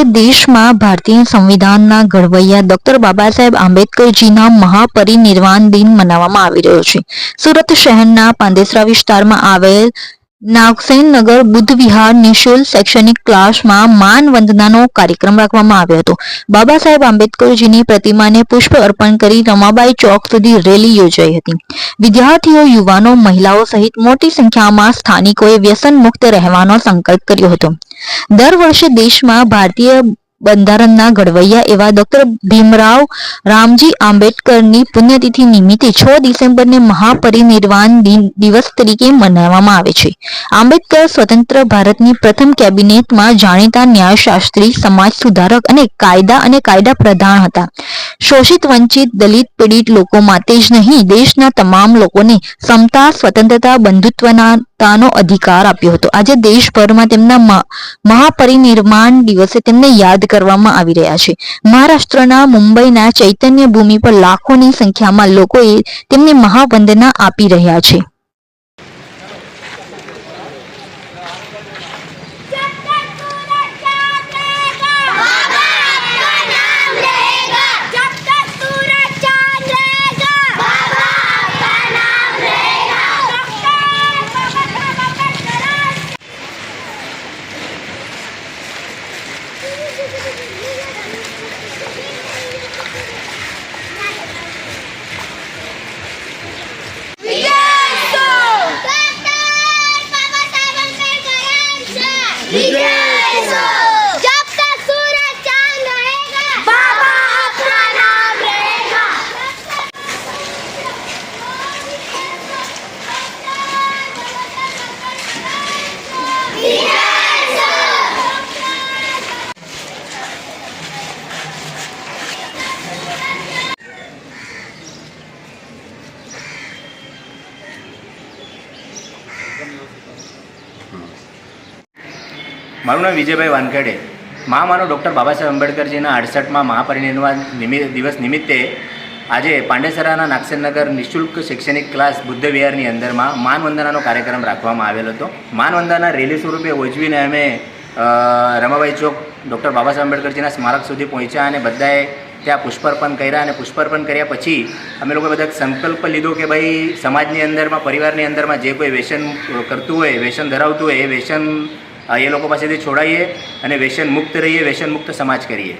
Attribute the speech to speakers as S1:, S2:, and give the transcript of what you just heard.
S1: આજે દેશમાં ભારતીય સંવિધાનના ઘડવૈયા ડોક્ટર બાબા સાહેબ આંબેડકરજીના મહાપરિનિર્વાણ દિન મનાવવામાં આવી રહ્યો છે. સુરત શહેરના પાંદેસરા વિસ્તારમાં આવેલ નાગસેનનગર બુદ્ધ વિહાર નિશુલ શૈક્ષણિક ક્લાસમાં માન વંદનાનો કાર્યક્રમ રાખવામાં આવ્યો હતો. બાબા સાહેબ આંબેડકરજીની પ્રતિમાને પુષ્પ અર્પણ કરી રમાબાઈ ચોક સુધી રેલી યોજાઈ હતી. વિદ્યાર્થીઓ, યુવાનો, મહિલાઓ સહિત મોટી સંખ્યામાં સ્થાનિકોએ વ્યસન મુક્ત રહેવાનો સંકલ્પ કર્યો હતો. દર વર્ષે દેશમાં ભારતીય બંધારણના ઘડવૈયા એવા ડોક્ટર ભીમરાવ રામજી આંબેડકરની પુણ્યતિથિ નિમિત્તે છ ડિસેમ્બરને મહાપરિનિર્વાણ દિવસ તરીકે મનાવવામાં આવે છે. આંબેડકર સ્વતંત્ર ભારતની પ્રથમ કેબિનેટમાં જાણીતા ન્યાયશાસ્ત્રી, સમાજ સુધારક અને કાયદા અને કાયદા પ્રધાન હતા. શોષિત, વંચિત, દલિત, પીડિત લોકો માટે જ નહીં, દેશના તમામ લોકોને સમતા, સ્વતંત્રતા, બંધુત્વનાતાનો અધિકાર આપ્યો હતો. આજે દેશભરમાં તેમના મહાપરિનિર્માણ દિવસે તેમને યાદ કરવામાં આવી રહ્યા છે. મહારાષ્ટ્રના મુંબઈના ચૈતન્ય ભૂમિ પર લાખોની સંખ્યામાં લોકોએ તેમને મહાવંદના આપી રહ્યા છે.
S2: મારું નામ વિજયભાઈ વાનખેડે. મહામાનવ ડૉક્ટર બાબા સાહેબ આંબેડકરજીના અડસઠમાં મહાપરિનિર્વાણ નિમિ- દિવસ નિમિત્તે આજે પાંડેસરાના નાગસેનગર નિઃશુલ્ક શૈક્ષણિક ક્લાસ બુદ્ધ વિહારની અંદરમાં માનવંદનાનો કાર્યક્રમ રાખવામાં આવેલો હતો. માનવંદના રેલી સ્વરૂપે ઉજવીને અમે રમાભાઈ ચોક ડૉક્ટર બાબા સાહેબ આંબેડકરજીના સ્મારક સુધી પહોંચ્યા અને બધાએ ત્યાં પુષ્પાર્પણ કર્યા અને પુષ્પાર્પણ કર્યા પછી અમે લોકોએ બધા સંકલ્પ લીધો કે ભાઈ સમાજની અંદરમાં પરિવારની અંદરમાં જે કોઈ વ્યસન કરતું હોય વ્યસન ધરાવતું હોય એ વ્યસન અ, એ લોકો પાસેથી છોડાઈએ અને વ્યસન મુક્ત રહીએ વ્યસન મુક્ત સમાજ કરીએ.